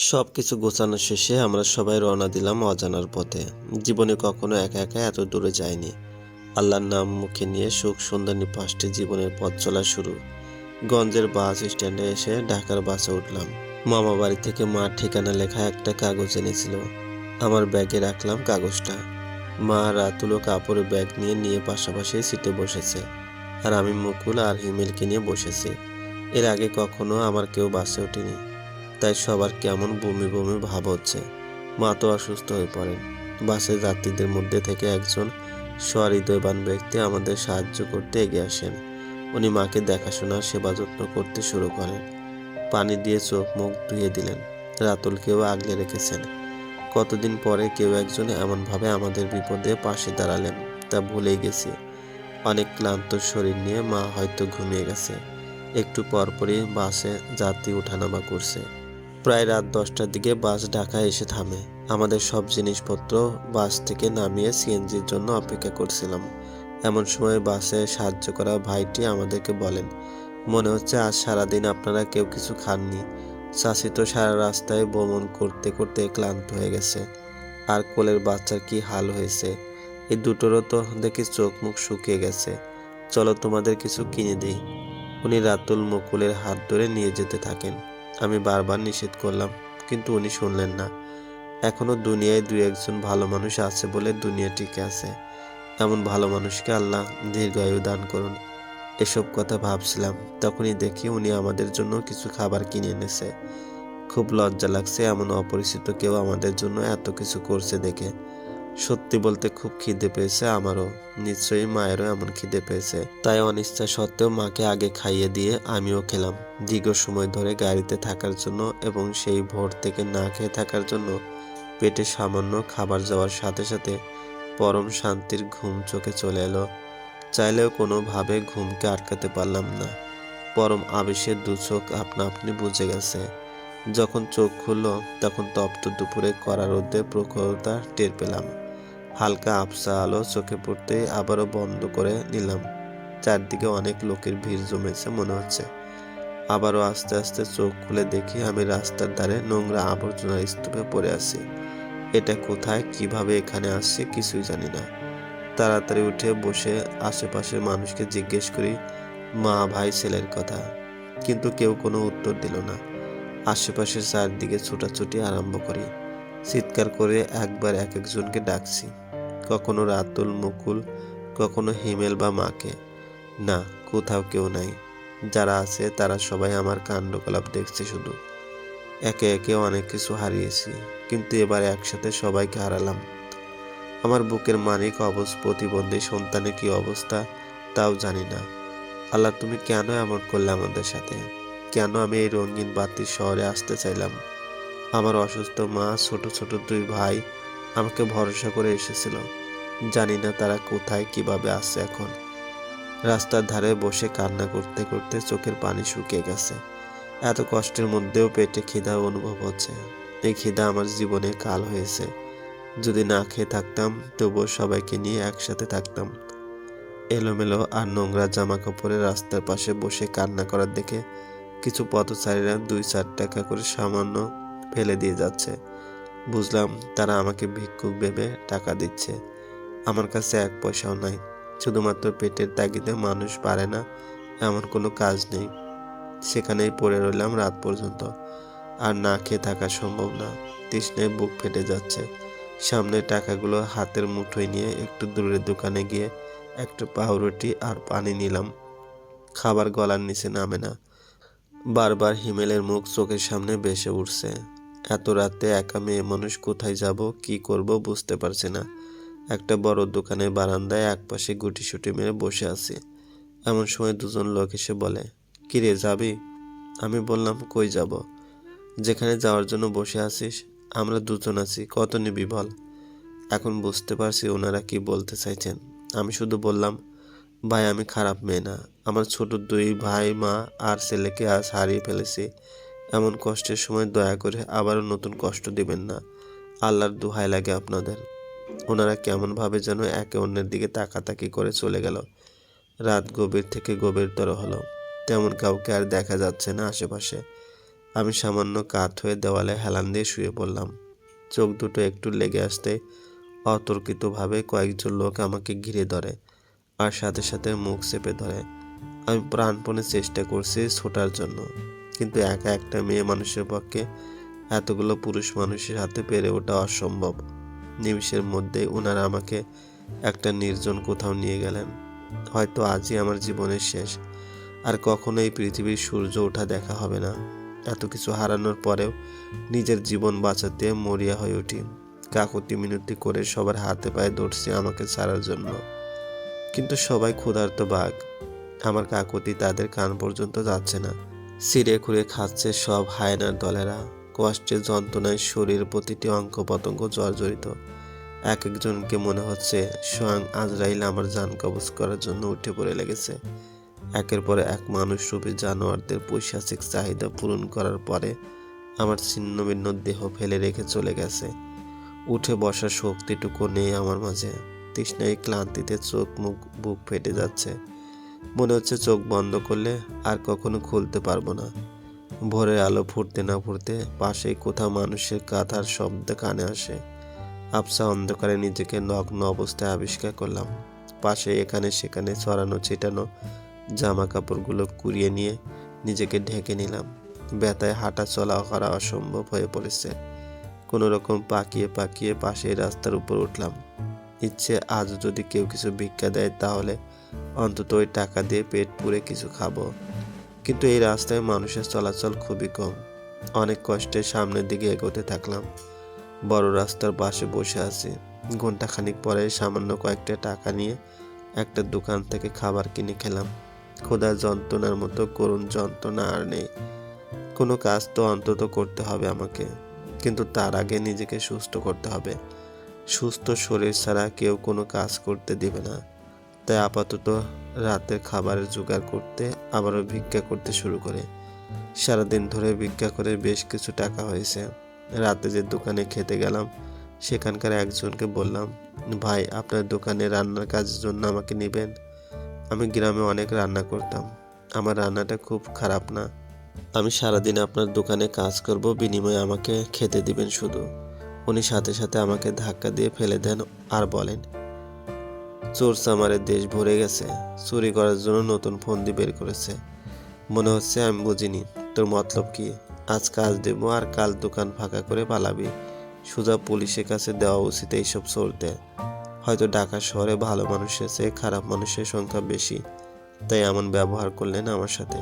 সব কিছু গোছানো শেষে আমরা সবাই রওনা দিলাম অজানার পথে। জীবনে কখনো একা একা এত দূরে যায়নি আল্লাহর নাম মুখে নিয়ে সুখ সন্ধানী পাঁচটি জীবনের পথ চলা শুরু। গঞ্জের বাস স্ট্যান্ডে এসে ঢাকার বাসে উঠলাম। মামা বাড়ি থেকে মা ঠিকানা লেখা একটা কাগজ এনেছিল। আমার ব্যাগে রাখলাম কাগজটা। মা রাতুলো কাপড়ের ব্যাগ নিয়ে নিয়ে পাশাপাশি সিটে বসেছে। আর আমি মুকুল আর হিমেলকে নিয়ে বসেছি। এর আগে কখনো আমার কেউ বাসে ওঠেনি। তাই সবার কেমন বমি বমি ভাব হচ্ছে। মা তো অসুস্থ হয়ে পড়েন। বাসে যাত্রীদের মধ্যে থেকে একজন সহৃদয়বান ব্যক্তি আমাদের সাহায্য করতে এগিয়ে আসেন। উনি মাকে দেখাশোনা, সেবা যত্ন করতে শুরু করেন। পানি দিয়ে চোখ মুখ ধুয়ে দিলেন। রাতুলকেও আগলে রেখেছেন। কতদিন পরে কেউ একজন এমনভাবে আমাদের বিপদে পাশে দাঁড়ালেন, তা ভুলেই গেছি। অনেক ক্লান্ত শরীর নিয়ে মা হয়তো ঘুমিয়ে গেছে। একটু পরপরই বাসে যাত্রী ওঠানামা করছে। প্রায় রাত দশটার দিকে বাস ঢাকা এসে থামে। আমাদের সব জিনিসপত্র বাস থেকে নামিয়ে সিএনজির জন্য অপেক্ষা করছিলাম। এমন সময় বাসে সাহায্য করা ভাইটি আমাদেরকে বলেন, মনে হচ্ছে আজ সারাদিন আপনারা কেউ কিছু খাননি। চাষি তো সারা রাস্তায় ভ্রমণ করতে করতে ক্লান্ত হয়ে গেছে। আর কোলের বাচ্চার কি হাল হয়েছে? এই দুটোরও তো দেখি চোখ মুখ শুকিয়ে গেছে। চলো তোমাদের কিছু কিনে দিই। উনি রাতুল মুকুলের হাত ধরে নিয়ে যেতে থাকেন। আমি বারবার নিষেধ করলাম, কিন্তু উনি শুনলেন না। এখনও দুনিয়ায় দুই একজন ভালো মানুষ আছে বলে দুনিয়া টিকে আছে। এমন ভালো মানুষকে আল্লাহ দীর্ঘায়ু দান করুন। এসব কথা ভাবছিলাম, তখনই দেখি উনি আমাদের জন্য কিছু খাবার কিনে এনেছে। খুব লজ্জা লাগছে এমন অপরিচিত কেউ আমাদের জন্য এত কিছু করছে দেখে। সত্যি বলতে খুব খিদে পেয়েছে আমারও। নিশ্চয়ই মায়েরও এমন খিদে পেয়েছে। তাই অনিচ্ছা সত্ত্বেও মাকে আগে খাইয়ে দিয়ে আমিও খেলাম। দীর্ঘ সময় ধরে গাড়িতে থাকার জন্য এবং সেই ভোর থেকে না খেয়ে থাকার জন্য পেটে সামান্য খাবার যাওয়ার সাথে সাথে পরম শান্তির ঘুম চোখে চলে এলো। চাইলেও কোনোভাবে ঘুমকে আটকাতে পারলাম না। পরম আবেশের দু চোখ আপনা আপনি বুঝে গেছে। যখন চোখ খুললো, তখন তপ্ত দুপুরে কড়া রোদে প্রখরতা টের পেলাম। হালকা আবসা আলো চোখে পড়তেই আবারও বন্ধ করে নিলাম। চারদিকে অনেক লোকের ভিড় জমেছে মনে হচ্ছে। আবারও আস্তে আস্তে চোখ খুলে দেখি আমি রাস্তার ধারে নোংরা আবর্জনার স্তূপে পড়ে আছি। এটা কোথায়, কীভাবে এখানে আসছে কিছুই জানি না। তাড়াতাড়ি উঠে বসে আশেপাশের মানুষকে জিজ্ঞেস করি, মা, ভাই, ছেলের কথা? কিন্তু কেউ কোনো উত্তর দিল না। আশেপাশের চারদিকে ছোটাছুটি আরম্ভ করি। চিৎকার করে একবার এক একজনকে ডাকছি। কখনো রাতুল, মুকুল, কখনো হিমেল বা মাকে। না, কোথাও কেউ নাই। যারা আছে, তারা সবাই আমার কাণ্ডকলাপ দেখছে শুধু। একে একে অনেক কিছু হারিয়েছি, কিন্তু এবার একসাথে সবাইকে হারালাম। আমার বুকের মানিক, অবস, প্রতিবন্ধী, সন্তানের কি অবস্থা, তাও জানি না। আল্লাহ, তুমি কেন এমন করলে আমাদের সাথে? কেন আমি এই রঙিন বাতির শহরে আসতে চাইলাম? আমার অসুস্থ মা, ছোট ছোট দুই ভাই আমাকে ভরসা করে এসেছিল। জানি না তারা কোথায়, কীভাবে আছে এখন। রাস্তার ধারে বসে কান্না করতে করতে চোখের পানি শুকিয়ে গেছে। এত কষ্টের মধ্যেও পেটে খিদা অনুভব হচ্ছে। এই খিদা আমার জীবনে কাল হয়েছে। যদি না খেয়ে থাকতাম, তবুও সবাইকে নিয়ে একসাথে থাকতাম। এলোমেলো আর নোংরা জামা কাপড়ে রাস্তার পাশে বসে কান্না করার দেখে কিছু পথচারীরা দুই চার টাকা করে সামান্য ফেলে দিয়ে যাচ্ছে। বুঝলাম তারা আমাকে ভিক্ষুক ভেবে টাকা দিচ্ছে। আমার কাছে এক পয়সাও নাই। শুধুমাত্র পেটের তাগিদে মানুষ পারে না, এমন কোনো কাজ নেই। সেখানেই পড়ে রইলাম রাত পর্যন্ত। আর না খেয়ে থাকা সম্ভব না। তৃষ্ণায় বুক ফেটে যাচ্ছে। সামনে টাকাগুলো হাতের মুঠোয় নিয়ে একটু দূরের দোকানে গিয়ে একটু পাউরুটি আর পানি নিলাম। খাবার গলার নিচে নামে না। বারবার হিমেলের মুখ চোখের সামনে বেসে উঠছে। এত রাতে একা মেয়ে মানুষ কোথায় যাব, কি করব বুঝতে পারছি না। একটা বড় দোকানের বারান্দায় একপাশে গুটি সুটি মেরে বসে আছি। এমন সময় দুজন লোক এসে বলে, কিরে, যাবি? আমি বললাম, কই যাব? যেখানে যাওয়ার জন্য বসে আছিস, আমরা দুজন আছি, কত নিবি বল? এখন বুঝতে পারছি ওনারা কি বলতে চাইছেন। আমি শুধু বললাম, ভাই, আমি খারাপ মেয়ে না। আমার ছোট দুই ভাই, মা আর ছেলেকে আজ হারিয়ে ফেলেছি। এমন কষ্টের সময় দয়া করে আবারও নতুন কষ্ট দিবেন না। আল্লাহর দোহাই লাগে আপনাদের। ওনারা কেমনভাবে যেন একে অন্যের দিকে তাকাতাকি করে চলে গেল। রাত গভীর থেকে গভীরতর হলো। তেমন কাউকে আর দেখা যাচ্ছে না আশেপাশে। আমি সামান্য কাত হয়ে দেওয়ালে হেলান দিয়ে শুয়ে পড়লাম। চোখ দুটো একটু লেগে আসতে অতর্কিতভাবে কয়েকজন লোক আমাকে ঘিরে ধরে আর সাথে সাথে মুখ চেপে ধরে। আমি প্রাণপণে চেষ্টা করছি ছোটার জন্য। কিন্তু একা একটা মেয়ে মানুষের পক্ষে এতগুলো পুরুষ মানুষের হাতে পেরে ওঠা অসম্ভব। নিমিষের মধ্যে ওনারা আমাকে একটা নির্জন কোথাও নিয়ে গেলেন। হয়তো আজই আমার জীবনের শেষ। আর কখনো এই পৃথিবীর সূর্য ওঠা দেখা হবে না। এত কিছু হারানোর পরেও নিজের জীবন বাঁচাতে মরিয়া হয়ে উঠি। কাকুতি মিনতি করে সবার হাতে পায়ে ধরছি আমাকে ছাড়ার জন্য। কিন্তু সবাই ক্ষুধার্ত বাঘ। আমার কাকুতি তাদের কান পর্যন্ত যাচ্ছে না। সিঁড়ে খুঁড়ে খাচ্ছে সব হায়নার দলেরা। কষ্টের যন্ত্রণায় শরীর প্রতিটি অঙ্গ পতঙ্গ জর্জরিত। এক একজনকে মনে হচ্ছে স্বয়ং আজরাইল আমার যান কবজ করার জন্য উঠে পড়ে লেগেছে। একের পর এক মানুষরূপী জানোয়ারদের পৈশাচিক চাহিদা পূরণ করার পরে আমার ছিন্ন ভিন্ন দেহ ফেলে রেখে চলে গেছে। উঠে বসার শক্তিটুকু নেই আমার মাঝে। তৃষ্ণায় ক্লান্তিতে চোখ মুখ বুক ফেটে যাচ্ছে। মনে হচ্ছে চোখ বন্ধ করলে আর কখনো খুলতে পারব না। ভোরের আলো ফুটতে না ফুটতে পাশেই কোথাও মানুষের কাঁথার শব্দ কানে আসে। আবসা অন্ধকারে নিজেকে নগ্ন অবস্থায় আবিষ্কার করলাম। পাশে এখানে সেখানে ছড়ানো ছিটানো জামা কাপড়গুলো কুড়িয়ে নিয়ে নিজেকে ঢেকে নিলাম। ব্যথায় হাঁটা চলা করা অসম্ভব হয়ে পড়েছে। কোনো রকম পাকিয়ে পাকিয়ে পাশেই রাস্তার উপর উঠলাম। ইচ্ছে আজ যদি কেউ কিছু ভিক্ষা দেয় তাহলে অন্তত ওই টাকা দিয়ে পেট পুরে কিছু খাব। কিন্তু এই রাস্তায় মানুষের চলাচল খুবই কম। অনেক কষ্টে সামনের দিকে এগোতে থাকলাম। বড় রাস্তার পাশে বসে আছি। ঘন্টাখানিক পরে সামান্য কয়েকটা টাকা নিয়ে একটা দোকান থেকে খাবার কিনে খেলাম। ক্ষুধার যন্ত্রণার মতো করুণ যন্ত্রণা আর নেই। কোনো কাজ তো অন্তত করতে হবে আমাকে। কিন্তু তার আগে নিজেকে সুস্থ করতে হবে। সুস্থ শরীর ছাড়া কেউ কোনো কাজ করতে দিবে না। তাই আপাতত রাতের খাবারের জোগাড় করতে, আবারও ভিক্ষা করতে শুরু করে। সারাদিন ধরে ভিক্ষা করে বেশ কিছু টাকা হয়েছে। রাতে যে দোকানে খেতে গেলাম, সেখানকার একজনকে বললাম, ভাই, আপনার দোকানে রান্নার কাজের জন্য আমাকে নেবেন। আমি গ্রামে অনেক রান্না করতাম। আমার রান্নাটা খুব খারাপ না। আমি সারাদিন আপনার দোকানে কাজ করব, বিনিময়ে আমাকে খেতে দিবেন শুধু। উনি সাথে সাথে আমাকে ধাক্কা দিয়ে ফেলে দেন আর বলেন চোর সামারের দেশ ভরে গেছে, চুরি করার জন্য নতুন ফন্দি বের করেছে। মনে হচ্ছে আমি বুঝিনি, তোর মতলব কি? আজ কাজ দেবো আর কাল দোকান ফাঁকা করে পালাবি। সোজা পুলিশের কাছে দেওয়া উচিত এইসব চলতে হয়তো ঢাকা শহরে ভালো মানুষের চেয়ে খারাপ মানুষের সংখ্যা বেশি, তাই এমন ব্যবহার করলেন আমার সাথে।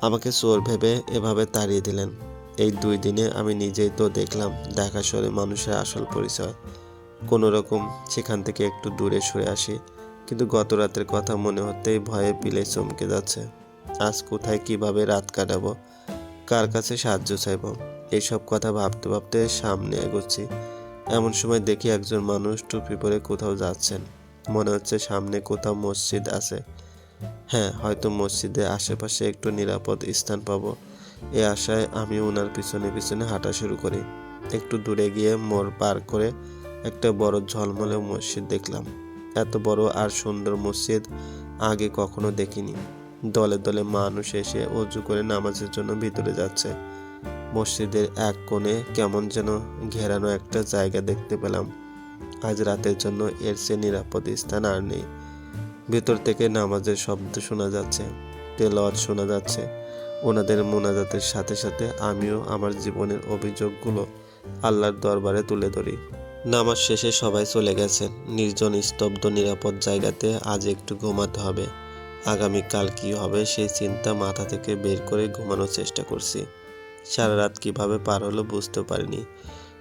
আমাকে চোর ভেবে এভাবে তাড়িয়ে দিলেন। এই দুই দিনে আমি নিজেই তো দেখলাম ঢাকা শহরে মানুষের আসল পরিচয়। কোনো রকম সেখান থেকে একটু দূরে সরে আসি, কিন্তু গত রাতের কথা মনে হতেই ভয়ে পিলে চমকে যাচ্ছে। আজ কোথায় কীভাবে রাত কাটাবো? কার কাছে সাহায্য চাইব? এইসব কথা ভাবতে ভাবতে সামনে এগোচ্ছি। এমন সময় দেখি একজন মানুষ টুপি পরে কোথাও যাচ্ছেন। মনে হচ্ছে সামনে কোথাও মসজিদ আছে। হ্যাঁ হয়তো মসজিদে আশেপাশে একটু নিরাপদ স্থান পাবো। এ আশায় আমি ওনার পিছনে পিছনে হাঁটা শুরু করি। একটু দূরে গিয়ে মোড় পার করে একটা বড় ঝলমলে মসজিদ দেখলাম। এত বড় আর সুন্দর মসজিদ আগে কখনো দেখিনি। দলে দলে মানুষ এসে অজু করে নামাজের জন্য ভিতরে যাচ্ছে। মসজিদের এক কোণে কেমন যেন ঘেরানো একটা জায়গা দেখতে পেলাম। আজ রাতের জন্য এর সে নিরাপদ স্থান আর নেই। ভেতর থেকে নামাজের শব্দ শোনা যাচ্ছে, তেলাওয়াত শোনা যাচ্ছে। ওনাদের মোনাজাতের সাথে সাথে আমিও আমার জীবনের অভিযোগগুলো আল্লাহর দরবারে তুলে ধরি। নামাজ শেষে সবাই চলে গেছেন। নির্জন, স্তব্ধ, নিরাপদ জায়গাতে আজ একটু ঘুমাতে হবে। আগামীকাল কি হবে সেই চিন্তা মাথা থেকে বের করে ঘুমানোর চেষ্টা করছি। সারা রাত কীভাবে পার হলো বুঝতে পারিনি।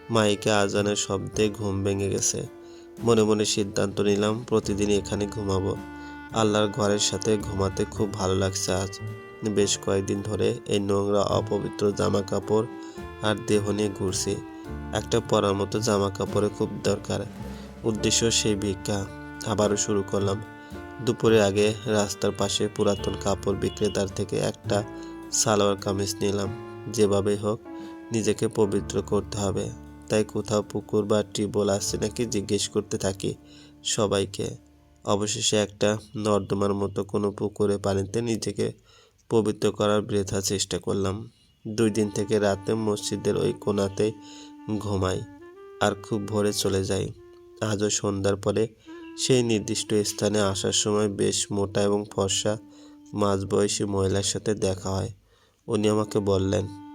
মাইকে আজানের শব্দে ঘুম ভেঙে গেছে। মনে মনে সিদ্ধান্ত নিলাম প্রতিদিন এখানে ঘুমাবো। আল্লাহর ঘরের সাথে ঘুমাতে খুব ভালো লাগছে আজ। বেশ কয়েকদিন ধরে এই নোংরা, অপবিত্র জামা কাপড় আর দেহ নিয়ে ঘুরছি। একটা পরার মতো জামা কাপড়ে খুব দরকার। উদ্দেশ্য সেই ভিক্ষা। আবারও শুরু করলাম। দুপুরের আগে রাস্তার পাশে পুরাতন কাপড় বিক্রেতার থেকে একটা সালোয়ার কামিজ নিলাম। যেভাবেই হোক, নিজেকে পবিত্র করতে হবে। তাই কোথাও পুকুর বা টিউবওয়েল আসছে নাকি জিজ্ঞেস করতে থাকি সবাইকে। অবশেষে একটা নর্দমার মতো কোনো পুকুরে পানিতে নিজেকে পবিত্র করার বৃথা চেষ্টা করলাম। দুই দিন থেকে রাতে মসজিদের ওই কোণাতে ঘুমাই আর খুব ভোরে চলে যাই আজও সন্ধ্যার পরে সেই নির্দিষ্ট স্থানে আসার সময় বেশ মোটা এবং ফর্সা, মাঝবয়সী মহিলার সাথে দেখা হয়। উনি আমাকে বললেন